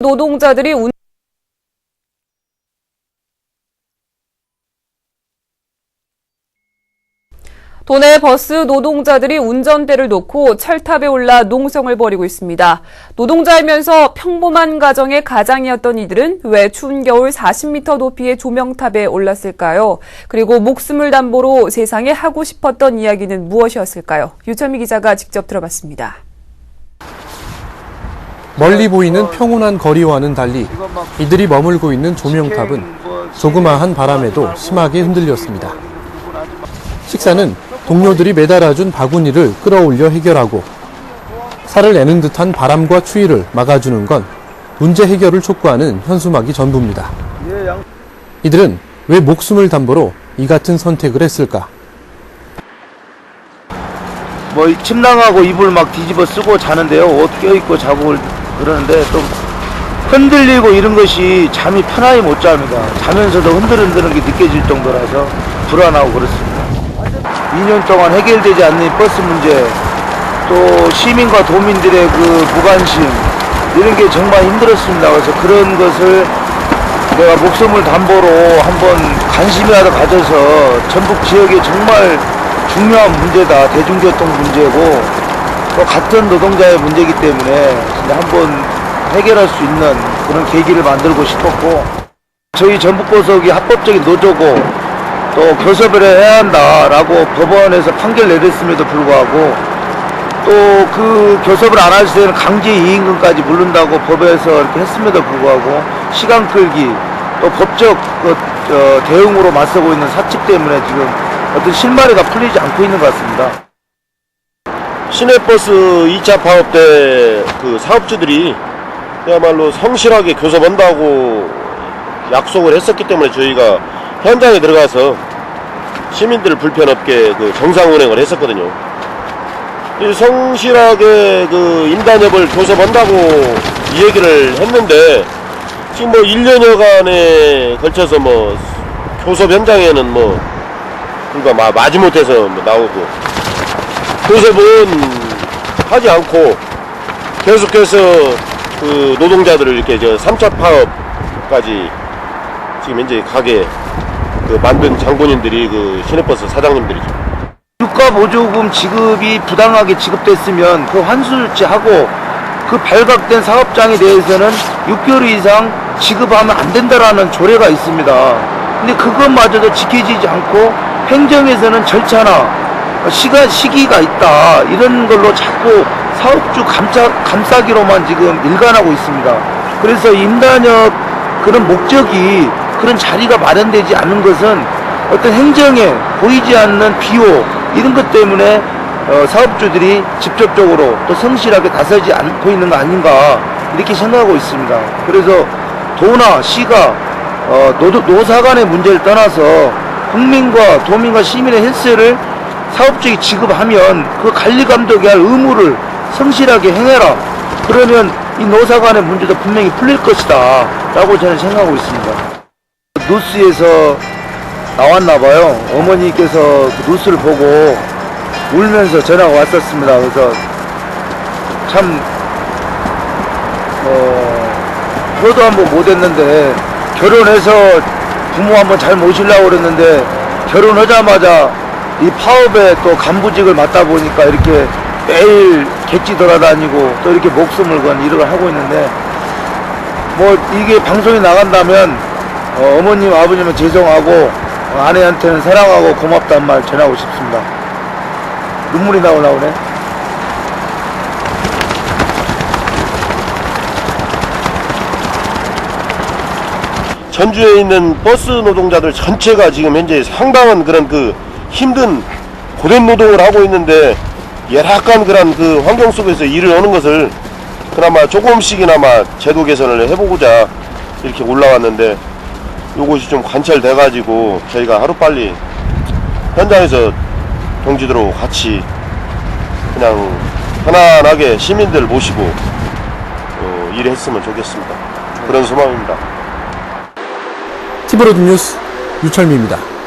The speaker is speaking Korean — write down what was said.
노동자들이 운 도내 버스 노동자들이 운전대를 놓고 철탑에 올라 농성을 벌이고 있습니다. 노동자이면서 평범한 가정의 가장이었던 이들은 왜 추운 겨울 40m 높이의 조명탑에 올랐을까요? 그리고 목숨을 담보로 세상에 하고 싶었던 이야기는 무엇이었을까요? 유철미 기자가 직접 들어봤습니다. 멀리 보이는 평온한 거리와는 달리 이들이 머물고 있는 조명탑은 조그마한 바람에도 심하게 흔들렸습니다. 식사는 동료들이 매달아준 바구니를 끌어올려 해결하고 살을 내는 듯한 바람과 추위를 막아주는 건 문제 해결을 촉구하는 현수막이 전부입니다. 이들은 왜 목숨을 담보로 이 같은 선택을 했을까? 뭐 침낭하고 이불 막 뒤집어 쓰고 자는데요. 옷 껴입고 자고 그러는데 좀 흔들리고 이런 것이 잠이 편하게 못 잡니다. 자면서도 흔들흔드는 게 느껴질 정도라서 불안하고 그렇습니다. 2년 동안 해결되지 않는 버스 문제, 또 시민과 도민들의 그 무관심 이런 게 정말 힘들었습니다. 그래서 그런 것을 내가 목숨을 담보로 한번 관심이라도 가져서 전북 지역에 정말 중요한 문제다. 대중교통 문제고 또 같은 노동자의 문제이기 때문에 한번 해결할 수 있는 그런 계기를 만들고 싶었고 저희 전북고속이 합법적인 노조고 또 교섭을 해야 한다라고 법원에서 판결 내렸음에도 불구하고 또 그 교섭을 안 할 때는 강제 이임금까지 물른다고 법에서 이렇게 했음에도 불구하고 시간 끌기 또 법적 그, 어, 대응으로 맞서고 있는 사측 때문에 지금 어떤 실마리가 풀리지 않고 있는 것 같습니다. 시내버스 2차 파업 때 그 사업주들이 그야말로 성실하게 교섭한다고 약속을 했었기 때문에 저희가 현장에 들어가서 시민들 불편 없게 그 정상 운행을 했었거든요. 이 성실하게 그 임단협을 교섭한다고 이 얘기를 했는데 지금 뭐 1년여간에 걸쳐서 뭐 교섭 현장에는 뭐 마- 마지못해서 뭐 나오고 교섭은 하지 않고 계속해서 그 노동자들을 이렇게 저 3차 파업까지 지금 현재 가게 그 만든 장본인들이 그 시내버스 사장님들이죠. 유가 보조금 지급이 부당하게 지급됐으면 그 환수조치하고 그 발각된 사업장에 대해서는 6개월 이상 지급하면 안 된다라는 조례가 있습니다. 근데 그것마저도 지켜지지 않고 행정에서는 절차나 시간 시기가 있다 이런 걸로 자꾸 사업주 감싸, 감싸기로만 지금 일관하고 있습니다. 그래서 임단협 그런 목적이 그런 자리가 마련되지 않는 것은 어떤 행정에 보이지 않는 비호 이런 것 때문에 어, 사업주들이 직접적으로 또 성실하게 나서지 않고 있는 거 아닌가 이렇게 생각하고 있습니다. 그래서 도나 시가 어, 노, 노사 간의 문제를 떠나서 국민과 도민과 시민의 헬스를 사업주에 지급하면 그 관리 감독이 할 의무를 성실하게 행해라. 그러면 이 노사 간의 문제도 분명히 풀릴 것이다. 라고 저는 생각하고 있습니다. 뉴스에서 나왔나 봐요. 어머니께서 그 뉴스를 보고 울면서 전화가 왔었습니다. 그래서 참, 어, 효도 한번 못했는데 결혼해서 부모 한번 잘 모시려고 그랬는데 결혼하자마자 이 파업에 또 간부직을 맡다 보니까 이렇게 매일 객지 돌아다니고 또 이렇게 목숨을 건 일을 하고 있는데 뭐 이게 방송에 나간다면 어, 어머님 아버님은 죄송하고 어, 아내한테는 사랑하고 고맙다는 말 전하고 싶습니다. 눈물이 나오려오네. 전주에 있는 버스 노동자들 전체가 지금 현재 상당한 그런 그 힘든 고된 노동을 하고 있는데 열악한 그런 그 환경 속에서 일을 하는 것을 그나마 조금씩이나마 제도 개선을 해보고자 이렇게 올라왔는데 요것이 좀 관철돼 가지고 저희가 하루빨리 현장에서 동지들하고 같이 그냥 편안하게 시민들 모시고 어, 일했으면 좋겠습니다. 그런 소망입니다. 티브로드 뉴스 유철미입니다.